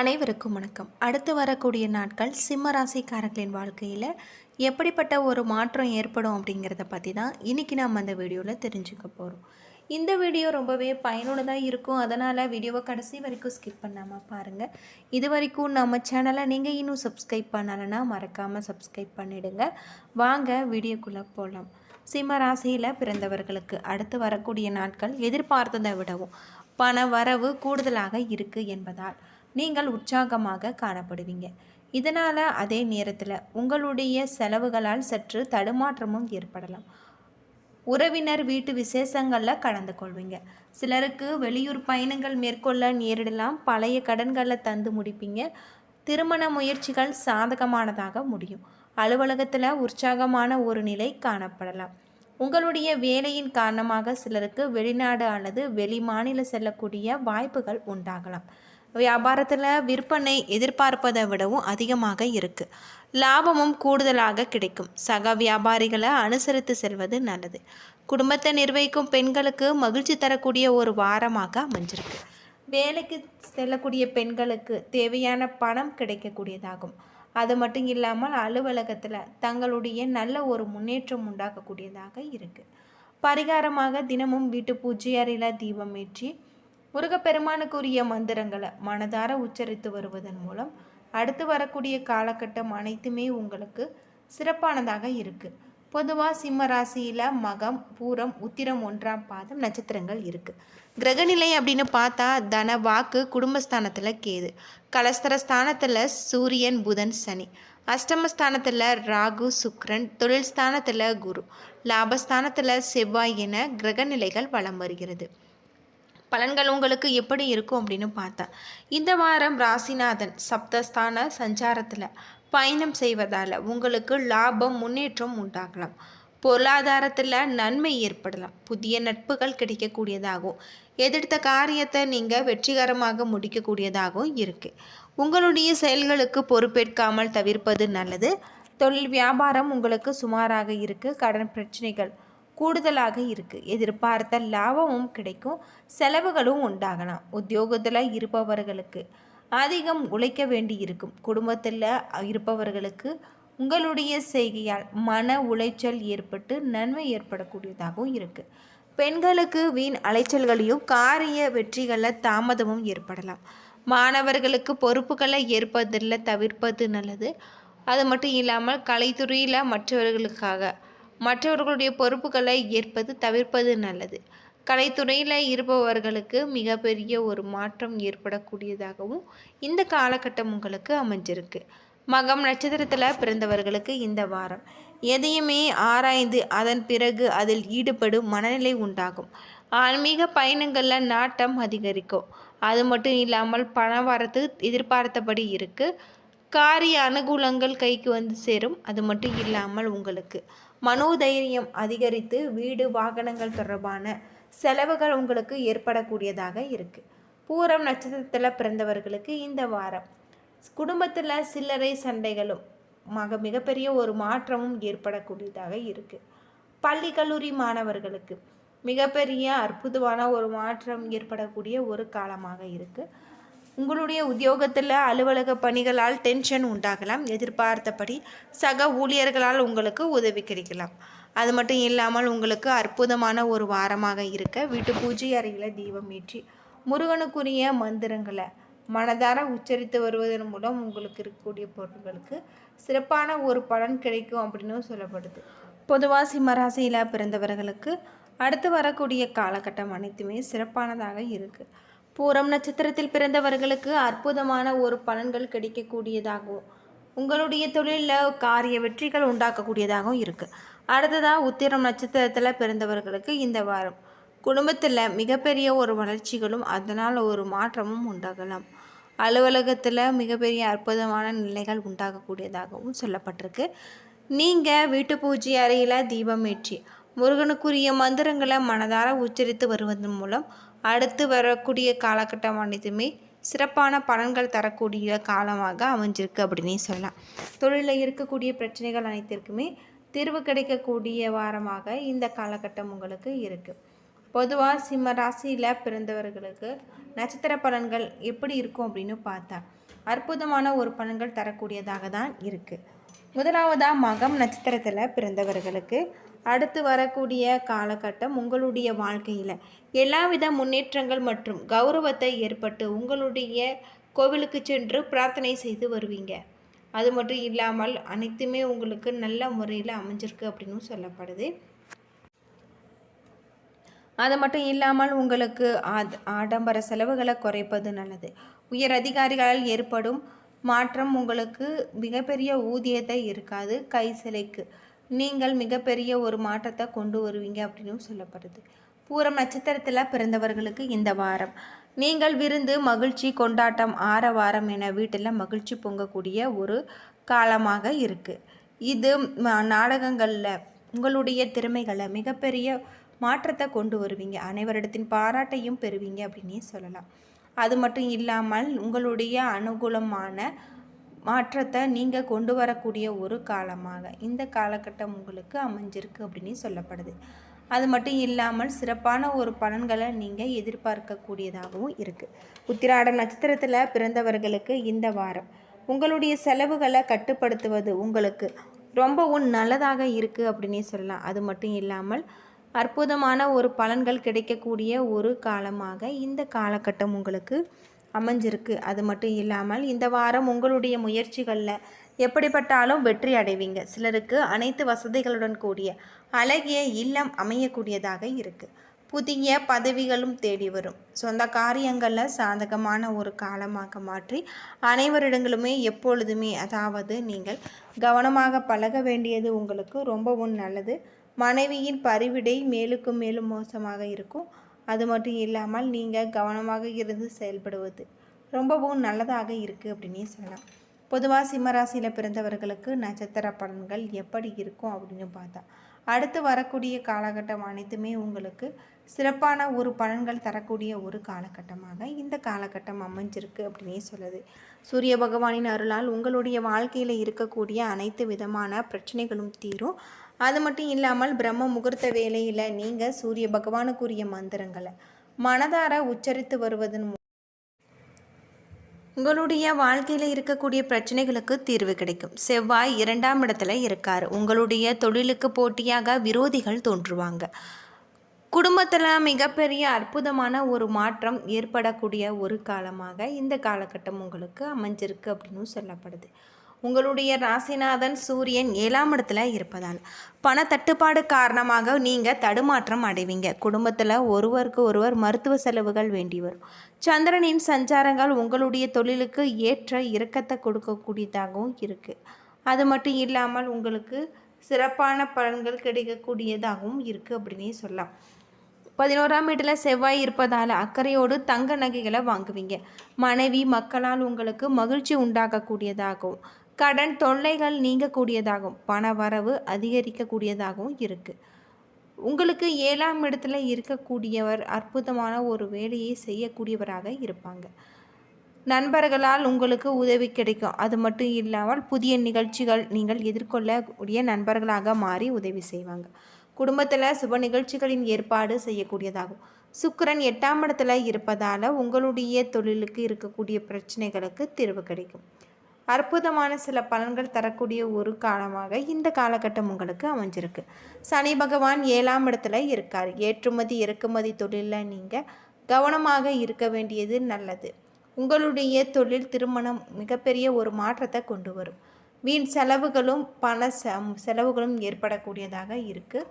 அனைவருக்கும் வணக்கம். அடுத்து வரக்கூடிய நாட்கள் சிம்ம ராசிக்காரர்களின் வாழ்க்கையில் எப்படிப்பட்ட ஒரு மாற்றம் ஏற்படும் அப்படிங்கிறத பற்றி தான் இன்றைக்கி நாம் அந்த வீடியோவில் தெரிஞ்சுக்க போகிறோம் இந்த வீடியோ ரொம்பவே பயனுள்ளதாக இருக்கும். அதனால் வீடியோவை கடைசி வரைக்கும் ஸ்கிப் பண்ணாமல் பாருங்கள் இது வரைக்கும் நம்ம சேனலை நீங்கள் இன்னும் சப்ஸ்கிரைப் பண்ணலைன்னா மறக்காமல் சப்ஸ்கிரைப் பண்ணிவிடுங்க வாங்க வீடியோக்குள்ளே போகலாம் சிம்ம ராசியில் பிறந்தவர்களுக்கு அடுத்து வரக்கூடிய நாட்கள் எதிர்பார்த்ததை விடவும் பண வரவு கூடுதலாக இருக்குது என்பதால் நீங்கள் உற்சாகமாக காணப்படுவீங்க. இதனால் அதே நேரத்தில் உங்களுடைய செலவுகளால் சற்று தடுமாற்றமும் ஏற்படலாம். உறவினர் வீட்டு விசேஷங்களில் கலந்து கொள்வீங்க. சிலருக்கு வெளியூர் பயணங்கள் மேற்கொள்ள நேரிடலாம். பழைய கடன்களை தந்து முடிப்பீங்க. திருமண முயற்சிகள் சாதகமானதாக முடியும். அலுவலகத்தில் உற்சாகமான ஒரு நிலை காணப்படலாம். உங்களுடைய வேலையின் காரணமாக சிலருக்கு வெளிநாடு அல்லது வெளி மாநில செல்லக்கூடிய வாய்ப்புகள் உண்டாகலாம். வியாபாரத்தில் விற்பனை எதிர்பார்ப்பதை விடவும் அதிகமாக இருக்குது லாபமும் கூடுதலாக கிடைக்கும். சக வியாபாரிகளை அனுசரித்து செல்வது நல்லது. குடும்பத்தை நிர்வகிக்கும் பெண்களுக்கு மகிழ்ச்சி தரக்கூடிய ஒரு வாரமாக அமைஞ்சிருக்கு. வேலைக்கு செல்லக்கூடிய பெண்களுக்கு தேவையான பணம் கிடைக்கக்கூடியதாகும். அது மட்டும் இல்லாமல் அலுவலகத்தில் தங்களுடைய நல்ல ஒரு முன்னேற்றம் உண்டாக்கக்கூடியதாக இருக்குது பரிகாரமாக தினமும் வீட்டு பூஜை அறையில் தீபம் ஏற்றி முருகப்பெருமானுக்குரிய மந்திரங்களை மனதார உச்சரித்து வருவதன் மூலம் அடுத்து வரக்கூடிய காலகட்டம் அனைத்துமே உங்களுக்கு சிறப்பானதாக இருக்குது பொதுவாக சிம்ம ராசியில் மகம் பூரம் உத்திரம் ஒன்றாம் பாதம் நட்சத்திரங்கள் இருக்குது கிரகநிலை அப்படின்னு பார்த்தா தன வாக்கு குடும்பஸ்தானத்தில் கேது. கலஸ்தர ஸ்தானத்தில் சூரியன் புதன் சனி. அஷ்டமஸ்தானத்தில் ராகு சுக்ரன். தொழில் ஸ்தானத்தில் குரு. லாபஸ்தானத்தில் செவ்வாய் என கிரகநிலைகள் வலம் வருகிறது. பலன்கள் உங்களுக்கு எப்படி இருக்கும் அப்படின்னு பார்த்தா இந்த வாரம் ராசிநாதன் சப்தஸ்தான சஞ்சாரத்தில் பயணம் செய்வதால் உங்களுக்கு லாபம் முன்னேற்றம் உண்டாகலாம். பொருளாதாரத்தில் நன்மை ஏற்படலாம். புதிய நட்புகள் கிடைக்கக்கூடியதாகவும் எதிர்த்த காரியத்தை நீங்கள் வெற்றிகரமாக முடிக்கக்கூடியதாகவும் இருக்குது உங்களுடைய செயல்களுக்கு பொறுப்பேற்காமல் தவிர்ப்பது நல்லது. தொழில் வியாபாரம் உங்களுக்கு சுமாராக இருக்குது கடன் பிரச்சனைகள் கூடுதலாக இருக்குது எதிர்பார்த்த லாபமும் கிடைக்கும் செலவுகளும் உண்டாகலாம். உத்தியோகத்தில் இருப்பவர்களுக்கு அதிகம் உழைக்க வேண்டி இருக்கும். குடும்பத்தில் இருப்பவர்களுக்கு உங்களுடைய செய்கையால் மன உளைச்சல் ஏற்பட்டு நன்மை ஏற்படக்கூடியதாகவும் இருக்குது பெண்களுக்கு வீண் அலைச்சல்களையும் காரிய வெற்றிகளில் தாமதமும் ஏற்படலாம். மாணவர்களுக்கு பொறுப்புகளை ஏற்பதில் தவிர்ப்பது நல்லது. அது மட்டும் இல்லாமல் கலைத்துறையில் மற்றவர்களுக்காக மற்றவர்களுடைய பொறுப்புகளை ஏற்பது தவிர்ப்பது நல்லது. கலைத்துறையில் இருப்பவர்களுக்கு மிகப்பெரிய ஒரு மாற்றம் ஏற்படக்கூடியதாகவும் இந்த காலகட்டம் உங்களுக்கு அமைஞ்சிருக்கு. மகம் நட்சத்திரத்தில் பிறந்தவர்களுக்கு இந்த வாரம். எதையுமே ஆராய்ந்து அதன் பிறகு அதில் ஈடுபடும் மனநிலை உண்டாகும். ஆன்மீக பயணங்களில் நாட்டம் அதிகரிக்கும். அது மட்டும் இல்லாமல் பண வரத்து எதிர்பார்த்தபடி இருக்குது காரிய அனுகூலங்கள் கைக்கு வந்து சேரும். அது மட்டும் இல்லாமல் உங்களுக்கு மனோதைரியம் அதிகரித்து வீடு வாகனங்கள் தொடர்பான செலவுகள் உங்களுக்கு ஏற்படக்கூடியதாக இருக்குது பூரம் நட்சத்திரத்தில் பிறந்தவர்களுக்கு இந்த வாரம். குடும்பத்தில் சில்லறை சண்டைகளும் மக மிகப்பெரிய ஒரு மாற்றமும் ஏற்படக்கூடியதாக இருக்குது பள்ளி கல்லூரி மாணவர்களுக்கு மிகப்பெரிய அற்புதமான ஒரு மாற்றம் ஏற்படக்கூடிய ஒரு காலமாக இருக்குது உங்களுடைய உத்தியோகத்தில் அலுவலக பணிகளால் டென்ஷன் உண்டாகலாம். எதிர்பார்த்தபடி சக ஊழியர்களால் உங்களுக்கு உதவி கிடைக்கலாம். அது மட்டும் இல்லாமல் உங்களுக்கு அற்புதமான ஒரு வாரமாக இருக்க வீட்டு பூஜை அறையில் தீபம் ஏற்றி முருகனுக்குரிய மந்திரங்களை மனதார உச்சரித்து வருவதன் மூலம் உங்களுக்கு இருக்கக்கூடிய பொருட்களுக்கு சிறப்பான ஒரு பலன் கிடைக்கும் அப்படின்னு சொல்லப்படுது. பொதுவாக சிம்மராசியில் பிறந்தவர்களுக்கு அடுத்து வரக்கூடிய காலகட்டம் அனைத்துமே சிறப்பானதாக இருக்குது பூரம் நட்சத்திரத்தில் பிறந்தவர்களுக்கு அற்புதமான ஒரு பலன்கள் கிடைக்கக்கூடியதாகவும் உங்களுடைய தொழிலில் காரிய வெற்றிகள் உண்டாக்கக்கூடியதாகவும் இருக்குது அடுத்ததாக உத்திரம் நட்சத்திரத்தில் பிறந்தவர்களுக்கு இந்த வாரம். குடும்பத்தில் மிகப்பெரிய ஒரு வளர்ச்சிகளும் அதனால் ஒரு மாற்றமும் உண்டாகலாம். அலுவலகத்தில் மிகப்பெரிய அற்புதமான நிலைகள் உண்டாகக்கூடியதாகவும் சொல்லப்பட்டிருக்கு. நீங்கள் வீட்டு பூஜை அறையில் தீபம் ஏற்றி முருகனுக்குரிய மந்திரங்களை மனதார உச்சரித்து வருவதன் மூலம் அடுத்து வரக்கூடிய காலகட்டம் அனைத்துமே சிறப்பான பலன்கள் தரக்கூடிய காலமாக அமைஞ்சிருக்கு அப்படின்னே சொல்லலாம். தொழிலில் இருக்கக்கூடிய பிரச்சனைகள் அனைத்திற்குமே தீர்வு கிடைக்கக்கூடிய வாரமாக இந்த காலகட்டம் உங்களுக்கு இருக்குது பொதுவாக சிம்ம ராசியில் பிறந்தவர்களுக்கு நட்சத்திர பலன்கள் எப்படி இருக்கும் அப்படின்னு பார்த்தா அற்புதமான ஒரு பலன்கள் தரக்கூடியதாக தான் இருக்குது முதலாவதாக மகம் நட்சத்திரத்தில் பிறந்தவர்களுக்கு அடுத்து வரக்கூடிய காலகட்டம் உங்களுடைய வாழ்க்கையில். எல்லாவித முன்னேற்றங்கள் மற்றும் கௌரவத்தை ஏற்பட்டு உங்களுடைய கோவிலுக்கு சென்று பிரார்த்தனை செய்து வருவீங்க. அது மட்டும் இல்லாமல் அனைத்துமே உங்களுக்கு நல்ல முறையில் அமைஞ்சிருக்கு அப்படின்னு சொல்லப்படுது. அது மட்டும் இல்லாமல் உங்களுக்கு ஆத் ஆடம்பர செலவுகளை குறைப்பது நல்லது. உயர் அதிகாரிகளால் ஏற்படும் மாற்றம் உங்களுக்கு மிகப்பெரிய ஊதியத்தை இருக்காது. கை சிலைக்கு நீங்கள் மிகப்பெரிய ஒரு மாற்றத்தை கொண்டு வருவீங்க அப்படின்னு சொல்லப்படுது. பூரம் நட்சத்திரத்தில் பிறந்தவர்களுக்கு இந்த வாரம். நீங்கள் விருந்து மகிழ்ச்சி கொண்டாட்டம் ஆரவாரம் என வீட்டில் மகிழ்ச்சி பொங்கக்கூடிய ஒரு காலமாக இருக்குது இது நாடகங்களில் உங்களுடைய திறமைகளை மிகப்பெரிய மாற்றத்தை கொண்டு வருவீங்க. அனைவரிடத்தின் பாராட்டையும் பெறுவீங்க அப்படின்னே சொல்லலாம். அது மட்டும் இல்லாமல் உங்களுடைய அனுகூலமான மாற்றத்தை நீங்கள் கொண்டு வரக்கூடிய ஒரு காலமாக இந்த காலகட்டம் உங்களுக்கு அமைஞ்சிருக்கு அப்படின்னு சொல்லப்படுது. அது மட்டும் இல்லாமல் சிறப்பான ஒரு பலன்களை நீங்கள் எதிர்பார்க்கக்கூடியதாகவும் இருக்குது உத்திராடம் நட்சத்திரத்தில் பிறந்தவர்களுக்கு இந்த வாரம் உங்களுடைய செலவுகளை கட்டுப்படுத்துவது உங்களுக்கு ரொம்பவும் நல்லதாக இருக்குது அப்படின்னே சொல்லலாம். அது மட்டும் இல்லாமல் அற்புதமான ஒரு பலன்கள் கிடைக்கக்கூடிய ஒரு காலமாக இந்த காலகட்டம் உங்களுக்கு அமைஞ்சிருக்கு. அது மட்டும் இல்லாமல் இந்த வாரம் உங்களுடைய முயற்சிகளில் எப்படிப்பட்டாலும் வெற்றி அடைவீங்க. சிலருக்கு அனைத்து வசதிகளுடன் கூடிய அழகிய இல்லம் அமையக்கூடியதாக இருக்குது புதிய பதவிகளும் தேடி வரும். சொந்த காரியங்களில் சாதகமான ஒரு காலமாக மாற்றி அனைவரிடங்களுமே எப்பொழுதுமே அதாவது நீங்கள் கவனமாக பழக வேண்டியது உங்களுக்கு ரொம்பவும் நல்லது. மனைவியின் பரிவிடை மேலுக்கும் மேலும் மோசமாக இருக்கும். அது மட்டும் இல்லாமல் நீங்கள் கவனமாக இருந்து செயல்படுவது ரொம்பவும் நல்லதாக இருக்குது அப்படின்னே சொல்லலாம். பொதுவாக சிம்மராசியில் பிறந்தவர்களுக்கு நட்சத்திர பலன்கள் எப்படி இருக்கும் அப்படின்னு பார்த்தா அடுத்து வரக்கூடிய காலகட்டம் அனைத்துமே உங்களுக்கு சிறப்பான ஒரு பலன்கள் தரக்கூடிய ஒரு காலகட்டமாக இந்த காலகட்டம் அமைஞ்சிருக்கு அப்படின்னே சொல்லுது. சூரிய பகவானின் அருளால் உங்களுடைய வாழ்க்கையில் இருக்கக்கூடிய அனைத்து விதமான பிரச்சனைகளும் தீரும். அது மட்டும் இல்லாமல் பிரம்ம முகூர்த்த வேலையில் நீங்கள் சூரிய பகவானுக்குரிய மந்திரங்களை மனதார உச்சரித்து வருவதன் உங்களுடைய வாழ்க்கையில் இருக்கக்கூடிய பிரச்சனைகளுக்கு தீர்வு கிடைக்கும். செவ்வாய் இரண்டாம் இடத்துல இருக்கார். உங்களுடைய தொழிலுக்கு போட்டியாக விரோதிகள் தோன்றுவாங்க. குடும்பத்தில் மிகப்பெரிய அற்புதமான ஒரு மாற்றம் ஏற்படக்கூடிய ஒரு காலமாக இந்த காலகட்டம் உங்களுக்கு அமைஞ்சிருக்கு அப்படின்னு சொல்லப்படுது. உங்களுடைய ராசிநாதன் சூரியன் ஏழாம் இடத்துல இருப்பதால் பணத்தட்டுப்பாடு காரணமாக நீங்கள் தடுமாற்றம் அடைவீங்க. குடும்பத்தில் ஒருவருக்கு ஒருவர் மருத்துவ செலவுகள் வேண்டி வரும். சந்திரனின் சஞ்சாரங்கள் உங்களுடைய தொழிலுக்கு ஏற்ற இறக்கத்தை கொடுக்கக்கூடியதாகவும் இருக்குது அது மட்டும் இல்லாமல் உங்களுக்கு சிறப்பான பலன்கள் கிடைக்கக்கூடியதாகவும் இருக்குது அப்படின்னே சொல்லலாம். பதினோராம் வீட்டில் செவ்வாய் இருப்பதால் அக்கறையோடு தங்க நகைகளை வாங்குவீங்க. மனைவி மக்களால் உங்களுக்கு மகிழ்ச்சி உண்டாகக்கூடியதாகவும் கடன் தொல்லைகள் நீங்கக்கூடியதாகவும் பண வரவு அதிகரிக்கக்கூடியதாகவும் இருக்குது உங்களுக்கு ஏழாம் இடத்துல இருக்கக்கூடியவர் அற்புதமான ஒரு வேலையை செய்யக்கூடியவராக இருப்பாங்க. நண்பர்களால் உங்களுக்கு உதவி கிடைக்கும். அது மட்டும் இல்லாமல் புதிய நிகழ்ச்சிகள் நீங்கள் எதிர்கொள்ளக்கூடிய நண்பர்களாக மாறி உதவி செய்வாங்க. குடும்பத்தில் சுப நிகழ்ச்சிகளின் ஏற்பாடு செய்யக்கூடியதாகும். சுக்கரன் எட்டாம் இடத்துல இருப்பதால் உங்களுடைய தொழிலுக்கு இருக்கக்கூடிய பிரச்சனைகளுக்கு தீர்வு கிடைக்கும். அற்புதமான சில பலன்கள் தரக்கூடிய ஒரு காலமாக இந்த காலகட்டம் உங்களுக்கு அமைஞ்சிருக்கு. சனி பகவான் ஏழாம் இடத்துல இருக்கார். ஏற்றுமதி இறக்குமதி தொழிலில் நீங்கள் கவனமாக இருக்க வேண்டியது நல்லது. உங்களுடைய தொழில் திருமணம் மிகப்பெரிய ஒரு மாற்றத்தை கொண்டு வரும். வீண் செலவுகளும் பண செலவுகளும் ஏற்படக்கூடியதாக இருக்குது